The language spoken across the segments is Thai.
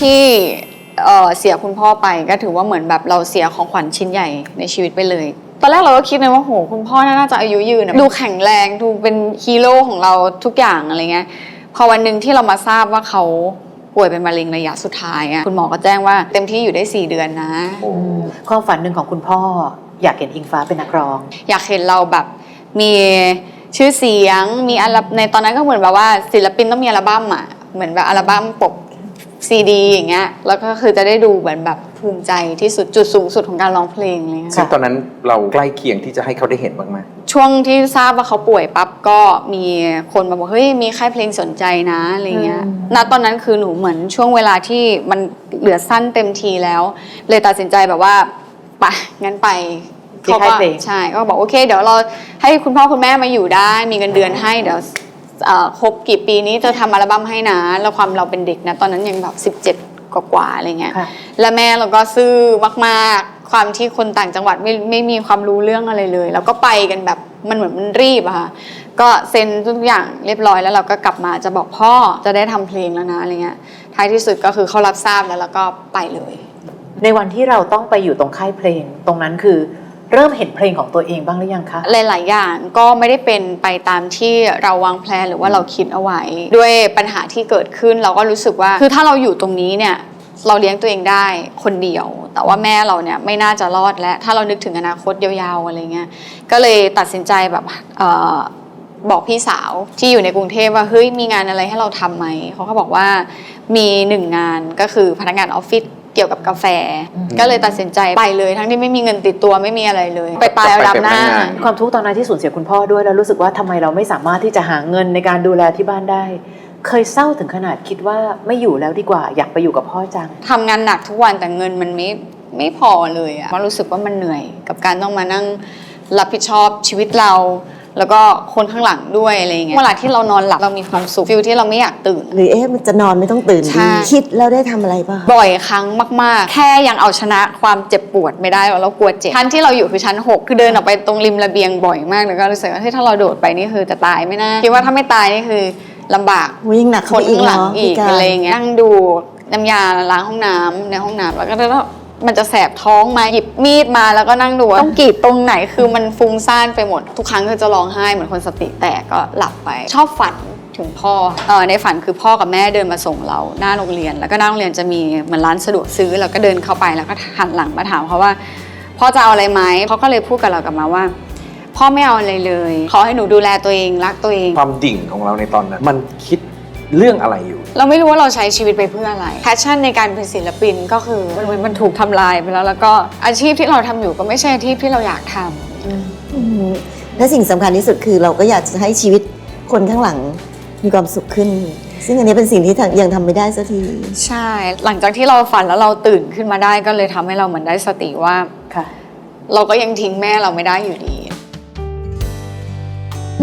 ที่เอ่อเสียคุณพ่อไปก็ถือว่าเหมือนแบบเราเสียของขวัญชิ้นใหญ่ในชีวิตไปเลย ตอนแรกเราก็คิดนะว่าโหคุณพ่อน่าจะอายุยืนอะดูแข็งแรงดูเป็นฮีโร่ของเราทุกอย่างอะไรเงี้ยพอวันหนึ่งที่เรามาทราบว่าเขาป่วยเป็นมะเร็งระยะสุดท้ายอะคุณหมอก็แจ้งว่าเต็มที่อยู่ได้ 4 เดือนนะ ความฝันหนึ่งของคุณพ่อ อยากเห็นอิงฟ้าเป็นนักร้อง อยากเห็นเราแบบมีชื่อเสียงมีอัลบั้มในตอนนั้นก็เหมือนแบบว่าศิลปินต้องมีอัลบั้มอะเหมือนแบบอัลบั้มปก ซีดีอย่างเงี้ยแล้วก็คือจะได้ดูเหมือนแบบภูมิใจที่สุดจุดสูงสุดของการร้องเพลงอะไรเลยซึ่งตอนนั้นเราใกล้เคียงที่จะให้เขาได้เห็นบ้างไหมช่วงที่ทราบว่าเขาป่วยปั๊บก็มีคนมาบอกเฮ้ยมีค่ายเพลงสนใจนะอะไรเงี้ยอืม ณตอนนั้นคือหนูเหมือนช่วงเวลาที่มันเหลือสั้นเต็มทีแล้ว เลยตัดสินใจแบบว่าไปงั้นไปที่เขาค่ายก็เพลงใช่ก็บอกโอเค เดี๋ยวเราให้คุณพ่อคุณแม่มาอยู่ได้ มีเงินเดือนให้เดี๋ยวเอ่อ ครบกี่ปีนี้จะทำอัลบั้มให้นะ แล้วความเราเป็นเด็กนะ ตอนนั้นยังแบบ 17 กว่าๆอะไรเงี้ยค่ะแล้วแม่เราก็ซื่อมากๆ ความที่คนต่างจังหวัดไม่ไม่มีความรู้เรื่องอะไรเลย แล้วก็ไปกันแบบมันเหมือนมันรีบอะค่ะ ก็เซ็นทุกอย่างเรียบร้อยแล้วเราก็กลับมาจะบอกพ่อจะได้ทำเพลงแล้วนะอะไรเงี้ย ท้ายที่สุดก็คือเขารับทราบแล้วแล้วก็ไปเลย ในวันที่เราต้องไปอยู่ตรงค่ายเพลง ตรงนั้นคือ เริ่มเห็นเพลงของตัวเองบ้างหรือยังคะ หลาย ๆ อย่างก็ไม่ได้เป็นไปตามที่เราวางแผนหรือว่าเราคิดเอาไว้ ด้วยปัญหาที่เกิดขึ้นเราก็รู้สึกว่า คือถ้าเราอยู่ตรงนี้เนี่ยเราเลี้ยงตัวเองได้คนเดียว แต่ว่าแม่เราเนี่ยไม่น่าจะรอดและถ้าเรานึกถึงอนาคตยาว ๆ อะไรเงี้ย ก็เลยตัดสินใจแบบออบอกพี่สาวที่อยู่ในกรุงเทพว่าเฮ้ยมีงานอะไรให้เราทำไหมเขาก็บอกว่ามีหนึ่งงานก็คือพนักงานออฟฟิศ เกี่ยวกับกาแฟอืมก็เลยตัดสินใจไปเลย ทั้งที่ไม่มีเงินติดตัวไม่มีอะไรเลย ไปตายเอาดับหน้าไปเป็นพนักงานความทุกข์ตอนนั้นที่สูญเสียคุณพ่อด้วยแล้วรู้สึกว่าทำไมเราไม่สามารถที่จะหาเงินในการดูแลที่บ้านได้ เคยเศร้าถึงขนาดคิดว่าไม่อยู่แล้วดีกว่าอยากไปอยู่กับพ่อจังทำงานหนักทุกวันแต่เงินมันไม่ไม่พอเลยอะมันรู้สึกว่ามันเหนื่อย กับการต้องมานั่งรับผิดชอบชีวิตเรา แล้วก็คนข้างหลังด้วยอะไรอย่างเงี้ยเวลาที่เรานอนหลับเรามีความสุขฟิลที่เราไม่อยากตื่น หรือเอ๊ะมันจะนอนไม่ต้องตื่นใช่ ดีคิดแล้วได้ทำอะไรป่ะ บ่อยครั้งมาก ๆ แค่ยังเอาชนะความเจ็บปวดไม่ได้หรอกเรากลัวเจ็บชั้นที่เราอยู่คือชั้น 6 คือเดินออกไปตรงริมระเบียงบ่อยมากแล้วก็รู้สึกว่าเฮ้ยถ้าเราโดดไปนี่คือจะตายไหม่น่าคิดว่าถ้าไม่ตายนี่คือลำบากวิ่งหนักคเข้านไปอีกข้างหลังเนาะอีกพี่การ อะไรอย่างเงี้ยนั่งดูน้ำยาล้างห้องน้ำในห้องน้ำแล้วก็แล้ว มันจะแสบท้องมาหยิบมีดมาแล้วก็นั่งดูว่าต้องกรีดตรงไหนคือมันฟุ้งซ่านไปหมด ทุกครั้งก็จะร้องไห้เหมือนคนสติแตกก็หลับไป ชอบฝันถึงพ่อเออในฝันคือพ่อกับแม่เดินมาส่งเราหน้าโรงเรียน แล้วก็หน้าโรงเรียนจะมีเหมือนร้านสะดวกซื้อเราก็เดินเข้าไปแล้วก็หันหลังมาถามเขาว่าพ่อจะเอาอะไรไหมเขาก็เลยพูดกับเรากลับมาว่าพ่อไม่เอาอะไรเลย ขอให้หนูดูแลตัวเองรักตัวเอง ความดิ่งของเราในตอนนั้น มันคิด เรื่องอะไรอยู่ เราไม่รู้ว่าเราใช้ชีวิตไปเพื่ออะไรแพชชั่นในการเป็นศิลปินก็คือมันมันถูกทำลายไปแล้ว แล้วก็อาชีพที่เราทำอยู่ก็ไม่ใช่อาชีพที่เราอยากทำ อืมและสิ่งสำคัญที่สุดคือเราก็อยากจะให้ชีวิตคนข้างหลังมีความสุขขึ้น ซึ่งอันนี้เป็นสิ่งที่ยังทำไม่ได้สักที ใช่ หลังจากที่เราฝันแล้วเราตื่นขึ้นมาได้ก็เลยทำให้เราเหมือนได้สติว่า ค่ะ เราก็ยังทิ้งแม่เราไม่ได้อยู่ดี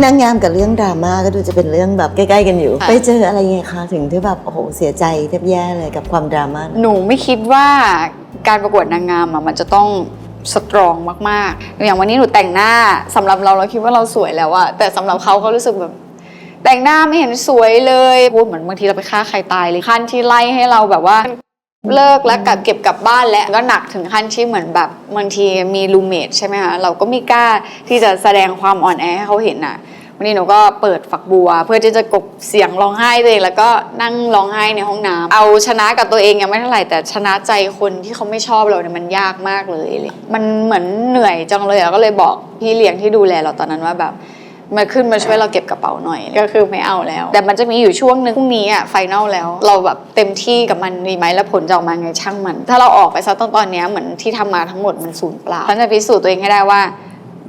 นางงามกับเรื่องดราม่าก็ดูจะเป็นเรื่องแบบใกล้ๆกันอยู่ ค่ะ ไปเจออะไรไงคะถึงที่แบบโอ้โหเสียใจแทบแย่เลยกับความดราม่านั้นหนูไม่คิดว่าการประกวดนางงามอะมันจะต้องสตรองมากๆ อย่างวันนี้หนูแต่งหน้าสำหรับเราเราคิดว่าเราสวยแล้วอะแต่สำหรับเขาเขารู้สึกแบบ แต่งหน้าไม่เห็นสวยเลยพูดเหมือนบางทีเราไปฆ่าใครตายเลยขั้นที่ไล่ให้เราแบบว่า เลิกแล้วกลับเก็บกลับบ้านแล้วก็หนักถึงขั้นที่เหมือนแบบบางทีมีรูเมทใช่ไหมคะเราก็ไม่กล้าที่จะแสดงความอ่อนแอให้เขาเห็นอะ วันนี้หนูก็เปิดฝักบัว เพื่อที่จะกบเสียงร้องไห้ตัวเองแล้วก็นั่งร้องไห้ในห้องน้ำเอาชนะกับตัวเองยังไม่เท่าไหร่แต่ชนะใจคนที่เขาไม่ชอบเราเนี่ยมันยากมากเลยเลย มันเหมือนเหนื่อยจังเลยอะก็เลยบอกพี่เลี้ยงที่ดูแลเราตอนนั้นว่าแบบมาขึ้นมาช่วยเราเก็บกระเป๋าหน่อยก็คือไม่เอาแล้ว แต่มันจะมีอยู่ช่วงหนึ่งพรุ่งนี้อะไฟนอลแล้ว เราแบบเต็มที่กับมันดีไหมแล้วผลจะออกมาไงช่างมัน ถ้าเราออกไปซะตอนตอนนี้เหมือนที่ทำมาทั้งหมดมันสูญเปล่าฉันจะพิสูจน์ตัวเองให้ได้ว่า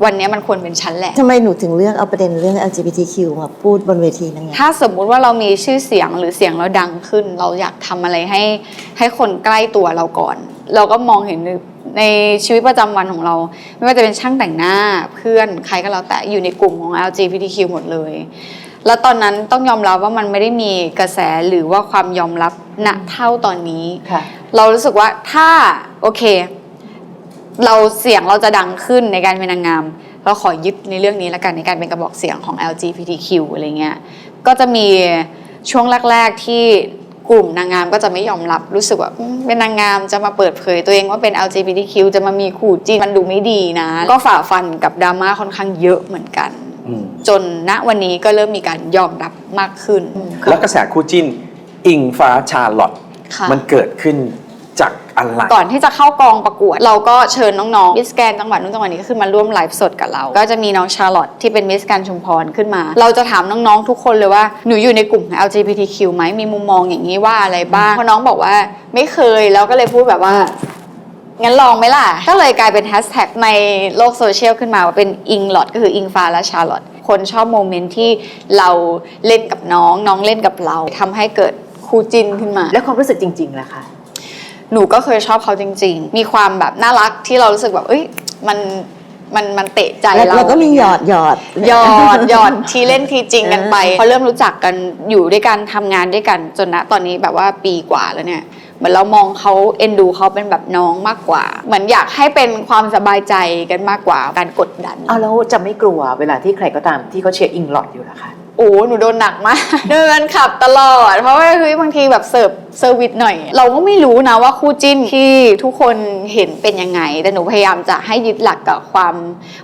วันเนี้ยมันควรเป็นฉันแหละ ทำไมหนูถึงเลือกเอาประเด็นเรื่อง LGBTQ มาพูดบนเวทีนางงามถ้าสมมุติว่าเรามีชื่อเสียงหรือเสียงเราดังขึ้น เราอยากทำอะไรให้ให้คนใกล้ตัวเราก่อน เราก็มองเห็นในชีวิตประจำวันของเรา ไม่ว่าจะเป็นช่างแต่งหน้าเพื่อนใครก็แล้วแต่อยู่ในกลุ่มของ LGBTQ หมดเลย แล้วตอนนั้นต้องยอมรับว่ามันไม่ได้มีกระแสหรือว่าความยอมรับณเท่าตอนนี้ ค่ะ เรารู้สึกว่าถ้าโอเค เราเสียงเราจะดังขึ้นในการเป็นนางงามเราขอยึดในเรื่องนี้แล้วกันในการเป็นกระบอกเสียงของ LGBTQ อะไรเงี้ยก็จะมีช่วงแรก ๆ ที่กลุ่มนางงามก็จะไม่ยอมรับรู้สึกว่าอืมเป็นนางงามจะมาเปิดเผยตัวเองว่าเป็น LGBTQ จะมามีคู่จีนมันดูไม่ดีนะ ก็ฝ่าฟันกับดราม่าค่อนข้างเยอะเหมือนกันอืมจนณวันนี้ก็เริ่มมีการยอมรับมากขึ้น แล้วกระแสคู่จิ้น อิงฟ้าชาลอตค่ะมันเกิดขึ้นจาก อะไรก่อนที่จะเข้ากองประกวด เราก็เชิญน้องๆมิสแกนจังหวัดนู้นจังหวัดนี้ก็ขึ้นมาร่วมไลฟ์สดกับเรา ก็จะมีน้องชาร์ลอตที่เป็นมิสแกนชุมพรขึ้นมา เราจะถามน้องๆทุกคนเลยว่าหนูอยู่ในกลุ่ม LGBTQ ไหมมีมุมมองอย่างนี้ว่าอะไรบ้างเพราะน้องบอกว่าไม่เคยแล้วก็เลยพูดแบบว่างั้นลองไหมล่ะ ก็เลยกลายเป็นแฮชแท็กในโลกโซเชียลขึ้นมาว่าเป็นอิงลอตก็คืออิงฟ้าและชาร์ลอตคนชอบโมเมนต์ที่เราเล่นกับน้อง น้องเล่นกับเราทำให้เกิดคู่จิ้นขึ้นมา แล้วความรู้สึกจริงๆล่ะคะ หนูก็เคยชอบเขาจริง ๆ มีความแบบน่ารักที่เรารู้สึกแบบ เอ้ย มัน มัน มันเตะใจแล้วเรา เราก็มีหยอดหยอด หยอดหยอดทีเล่นทีจริงกันไปเออพอเริ่มรู้จักกันอยู่ด้วยกันทำงานด้วยกันจนณตอนนี้แบบว่าปีกว่าแล้วเนี่ยเหมือนเรามองเขาเอ็นดูเขาเป็นแบบน้องมากกว่า เหมือนอยากให้เป็นความสบายใจกันมากกว่าการกดดัน เอาแล้วจะไม่กลัวเวลาที่ใครก็ตามที่เขาเชียร์อิงหลอดอยู่ล่ะคะ โอ้หนูโดนหนักมาก เดินขับตลอด เพราะว่าเฮ้ยบางทีแบบเสิร์ฟเซอร์วิสหน่อย เราก็ไม่รู้นะว่าคู่จิ้นที่ทุกคนเห็นเป็นยังไง แต่หนูพยายามจะให้ยึดหลักกับความ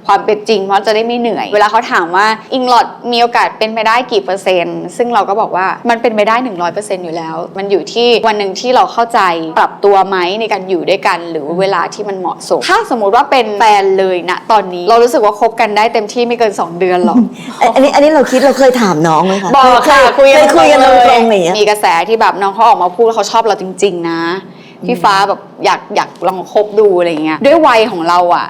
ความเป็นจริง เพราะจะได้ไม่เหนื่อย เวลาเขาถามว่าอิงลอดมีโอกาสเป็นไปได้กี่เปอร์เซ็นต์ ซึ่งเราก็บอกว่ามันเป็นไปได้ 100%อยู่แล้ว มันอยู่ที่วันหนึ่งที่เราเข้าใจปรับตัวไหมในการอยู่ด้วยกัน หรือเวลาที่มันเหมาะสม ถ้าสมมุติว่าเป็นแฟนเลยนะตอนนี้เรารู้สึกว่าคบกันได้เต็มที่ไม่เกินสองเดือนหรอก อันนี้อันนี้เราคิดเราเคยถามน้องไหมคะบอกค่ะเคยเคยคุยกันตรงๆอย่างเงี้ยมีกระแสที่แบบน้องเขาออกมาพูดว่าเขาชอบเราจริง ๆ นะพี่ฟ้าแบบอยากอยากลองคบดูอะไรเงี้ยด้วยวัยของเราอะ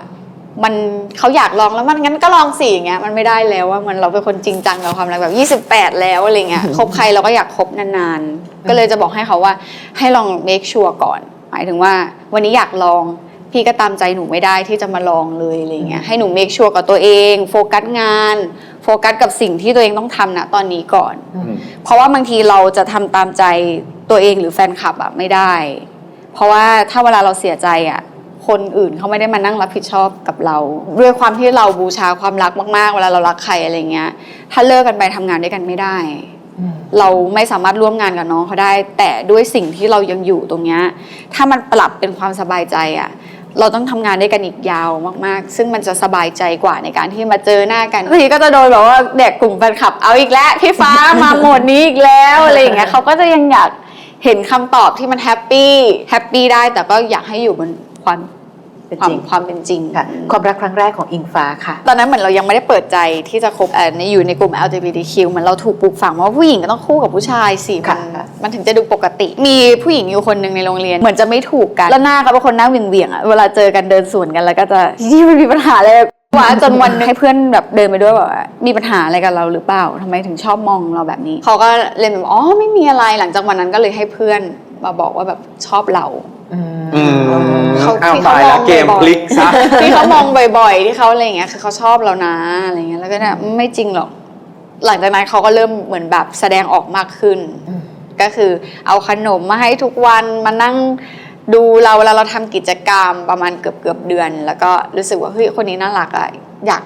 มันเขาอยากลองแล้วมันงั้นก็ลองสิอย่างเงี้ยมันไม่ได้แล้วว่ามันเราเป็นคนจริงจังกับความรักแบบ28 แล้วอะไรเงี้ยคบใครเราก็อยากคบนานๆ ก็เลยจะบอกให้เขาว่าให้ลอง make sure ก่อน หมายถึงว่า วันนี้อยากลองพี่ก็ตามใจหนูไม่ได้ที่จะมาลองเลยอะไรเงี้ยให้หนู make sure กับตัวเอง โฟกัสงาน โฟกัสกับสิ่งที่ตัวเองต้องทำนะตอนนี้ก่อนอืมเพราะว่าบางทีเราจะทำตามใจตัวเองหรือแฟนคลับอะไม่ได้ เพราะว่าถ้าเวลาเราเสียใจอะคนอื่นเขาไม่ได้มานั่งรับผิดชอบกับเรา ด้วยความที่เราบูชาความรักมาก ๆ เวลาเรารักใครอะไรเงี้ย ถ้าเลิกกันไปทำงานด้วยกันไม่ได้ เราไม่สามารถร่วมงานกับน้องเขาได้ แต่ด้วยสิ่งที่เรายังอยู่ตรงเนี้ยถ้ามันปรับเป็นความสบายใจอะ เราต้องทำงานด้วยกันอีกยาวมากๆ ซึ่งมันจะสบายใจกว่าในการที่มาเจอหน้ากันบางทีก็จะโดนแบบว่าเด็กกลุ่มแฟนคลับ เอาอีกแล้วพี่ฟ้ามาโหมดนี้อีกแล้วอะไรอย่างเงี้ยเขาก็จะยังอยากเห็นคำตอบที่มันแฮปปี้แฮปปี้ได้แต่ก็อยากให้อยู่บนความ เป็นความจริง ความเป็นจริงค่ะความรักครั้งแรกของอิงฟ้าค่ะ ตอนนั้นเหมือนเรายังไม่ได้เปิดใจที่จะคบเอ่อในอยู่ในกลุ่ม LGBTQ เหมือนเราถูกปลูกฝังว่าผู้หญิงก็ต้องคู่กับผู้ชายสิมันค่ะ มันถึงจะดูปกติ มีผู้หญิงอยู่คนหนึ่งในโรงเรียนเหมือนจะไม่ถูกกัน แล้วหน้าเขาเป็นคนหน้าเหวี่ยงๆอะเวลาเจอกันเดินสวนกันแล้วก็จะที่มันมีปัญหาอะไรว่าจนวันหนึงให้เพื่อนแบบเดินไปด้วยแบบว่ามีปัญหาอะไรกับเราหรือเปล่าทำไมถึงชอบมองเราแบบนี้เขาก็เลยแบบอ๋อไม่มีอะไรหลังจากวันนั้นก็เลยให้เพื่อนมาบอกว่าแบบชอบเรา อืมอืมเขาอ้าวที่เขาตายแล้วมองเกมบ่อยๆ พลิกซะ ที่เขามองบ่อยๆ ที่เขาอะไรอย่างเงี้ยคือเขาชอบเรานะอะไรเงี้ยแล้วก็เนี่ยไม่จริงหรอก หลังจากนั้นเขาก็เริ่มเหมือนแบบแสดงออกมากขึ้น อืม ก็คือเอาขนมมาให้ทุกวันมานั่งดูเราเวลาเราทำกิจกรรมประมาณเกือบเกือบๆเดือน แล้วก็รู้สึกว่าเฮ้ยคนนี้น่ารักอะอยาก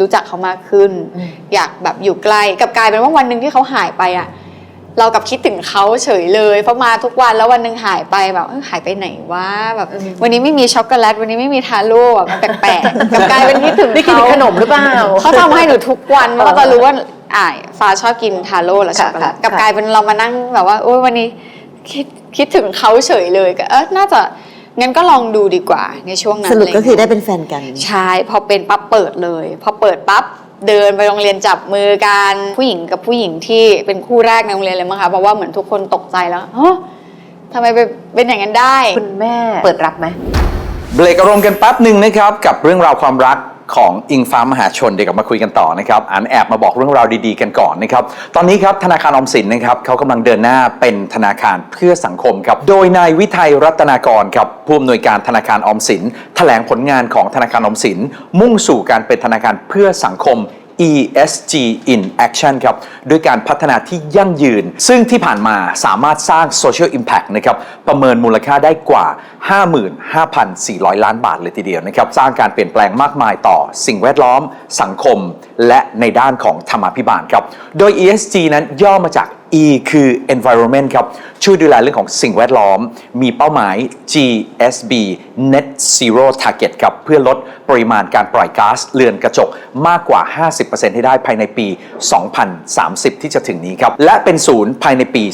รู้จักเขามากขึ้นอืมอยากแบบอยู่ใกล้กับกลายเป็นว่าวันหนึ่งที่เขาหายไปอะ เรากับคิดถึงเขาเฉยเลยเพราะมาทุกวันแล้ววันหนึ่งหายไปแบบเอ้ยหายไปไหนวะแบบวันนี้ไม่มีช็อกโกแลตวันนี้ไม่มีทาโร่อะมันแปลกๆกับกลายเป็นคิดถึงได้กินเขาขนมหรือเปล่า เขาทำให้หนูทุกวันมันก็จะรู้ว่าอ่าฟ้าชอบกินทาโร่และช็อกโกแลตค่ะกับค่ะกลายเป็นเรามานั่งแบบว่าโอ้ยวันนี้คิดคิดถึงเขาเฉยเลยก็เออน่าจะงั้นก็ลองดูดีกว่าในช่วงนั้นสรุปก็คืออะได้รเงี้ยเป็นแฟนกัน ใช่พอเป็นปั๊บเปิดเลย พอเปิดปั๊บ เดินไปโรงเรียนจับมือกันผู้หญิงกับผู้หญิงที่เป็นคู่แรกในโรงเรียนเลยมั้งคะเพราะว่าเหมือนทุกคนตกใจแล้วเฮ้ทำไมเป็นเป็นอย่างนั้นได้ คุณแม่เปิดรับไหมเบรกอารมณ์กันแป๊บหนึ่งนะครับ กับเรื่องราวความรัก ของอิงฟ้ามหาชนเดี๋ยวกลับมาคุยกันต่อนะครับอันแอบมาบอกเรื่องราวดีๆกันก่อนนะครับตอนนี้ครับธนาคารออมสินนะครับเขากำลังเดินหน้าเป็นธนาคารเพื่อสังคมครับโดยนายวิทัยรัตนากรครับผู้อำนวยการธนาคารออมสินแถลงผลงานของธนาคารออมสินมุ่งสู่การเป็นธนาคารเพื่อสังคม ESG in Action ครับด้วยการพัฒนาที่ยั่งยืน ซึ่งที่ผ่านมาสามารถสร้าง Social Impact นะครับประเมินมูลค่าได้กว่า 55,400 ล้านบาทเลยทีเดียวนะครับสร้างการเปลี่ยนแปลงมากมายต่อสิ่งแวดล้อม สังคม และในด้านของธรรมาภิบาลครับโดย ESG นั้นย่อมาจาก E คือ environment ครับ ช่วยดูแลเรื่องของสิ่งแวดล้อม มีเป้าหมาย GSB Net Zero Target ครับ เพื่อลดปริมาณการปล่อยก๊าซเรือนกระจกมากกว่า 50%ให้ได้ภายในปี 2030 ที่จะถึงนี้ครับ และเป็นศูนย์ภายในปี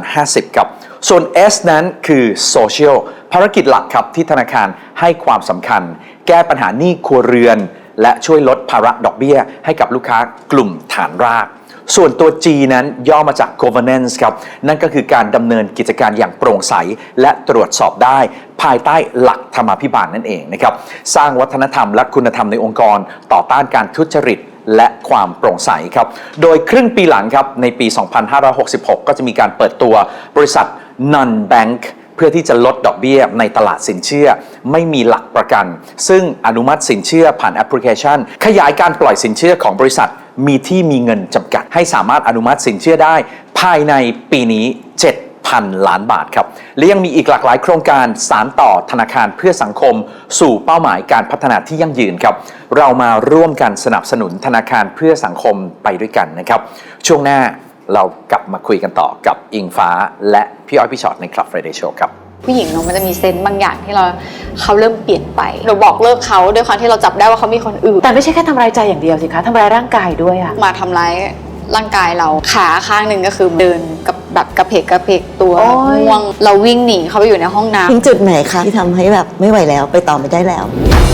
2050 ครับ ส่วน S นั้นคือ Social ภารกิจหลักครับที่ธนาคารให้ความสำคัญ แก้ปัญหาหนี้ครัวเรือน และช่วยลดภาระดอกเบี้ย ให้กับลูกค้ากลุ่มฐานราก ส่วนตัว G นั้นย่อมาจาก governance ครับ นั่นก็คือการดำเนินกิจการอย่างโปร่งใส และตรวจสอบได้ภายใต้หลักธรรมาภิบาลนั่นเองนะครับ สร้างวัฒนธรรมและคุณธรรมในองค์กร ต่อต้านการทุจริตและความโปร่งใสครับ โดยครึ่งปีหลังครับ ในปี 2566 ก็จะมีการเปิดตัวบริษัท non bank เพื่อที่จะลดดอกเบี้ยในตลาดสินเชื่อ ไม่มีหลักประกัน ซึ่งอนุมัติสินเชื่อผ่านแอปพลิเคชัน ขยายการปล่อยสินเชื่อของบริษัท มีที่มีเงินจำกัด ให้สามารถอนุมัติสินเชื่อได้ ภายในปีนี้ 7,000 ล้านบาทครับ และยังมีอีกหลากหลายโครงการสารต่อธนาคารเพื่อสังคม สู่เป้าหมายการพัฒนาที่ยั่งยืนครับ เรามาร่วมกันสนับสนุนธนาคารเพื่อสังคมไปด้วยกันนะครับ ช่วงหน้าเรากลับมาคุยกันต่อกับอิงฟ้า และพี่อ้อยพี่ชอตในคลับ Friday Show ครับ ผู้หญิงเนาะมันจะมีเซนต์บางอย่างที่เราเขาเริ่มเปลี่ยนไป เราบอกเลิกเขาด้วยความที่เราจับได้ว่าเขามีคนอื่น แต่ไม่ใช่แค่ทำร้ายใจอย่างเดียวสิคะทำร้ายร่างกายด้วยอะมาทำร้ายร่างกายเราขาข้างหนึ่งก็คือเดินกับแบบกระเพกกระเพกตัวโอ้ยง่วงเราวิ่งหนีเขาไปอยู่ในห้องน้ำ ถึงจุดไหนคะที่ทำให้แบบไม่ไหวแล้วไปต่อไม่ได้แล้วเ